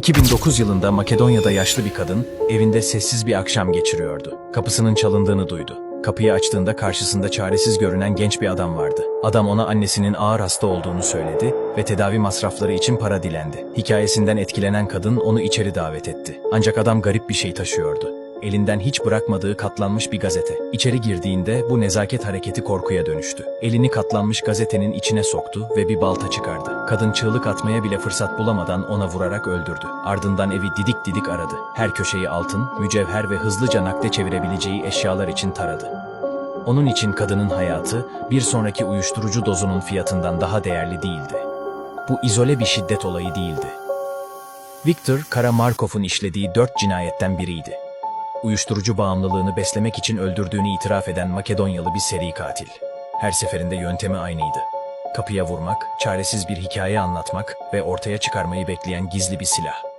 2009 yılında Makedonya'da yaşlı bir kadın evinde sessiz bir akşam geçiriyordu. Kapısının çalındığını duydu. Kapıyı açtığında karşısında çaresiz görünen genç bir adam vardı. Adam ona annesinin ağır hasta olduğunu söyledi ve tedavi masrafları için para dilendi. Hikayesinden etkilenen kadın onu içeri davet etti. Ancak adam garip bir şey taşıyordu. Elinden hiç bırakmadığı katlanmış bir gazete. İçeri girdiğinde bu nezaket hareketi korkuya dönüştü. Elini katlanmış gazetenin içine soktu ve bir balta çıkardı. Kadın çığlık atmaya bile fırsat bulamadan ona vurarak öldürdü. Ardından evi didik didik aradı. Her köşeyi altın, mücevher ve hızlıca nakde çevirebileceği eşyalar için taradı. Onun için kadının hayatı bir sonraki uyuşturucu dozunun fiyatından daha değerli değildi. Bu izole bir şiddet olayı değildi. Viktor Karamarkov'un işlediği dört cinayetten biriydi. Uyuşturucu bağımlılığını beslemek için öldürdüğünü itiraf eden Makedonyalı bir seri katil. Her seferinde yöntemi aynıydı. Kapıya vurmak, çaresiz bir hikaye anlatmak ve ortaya çıkarmayı bekleyen gizli bir silah.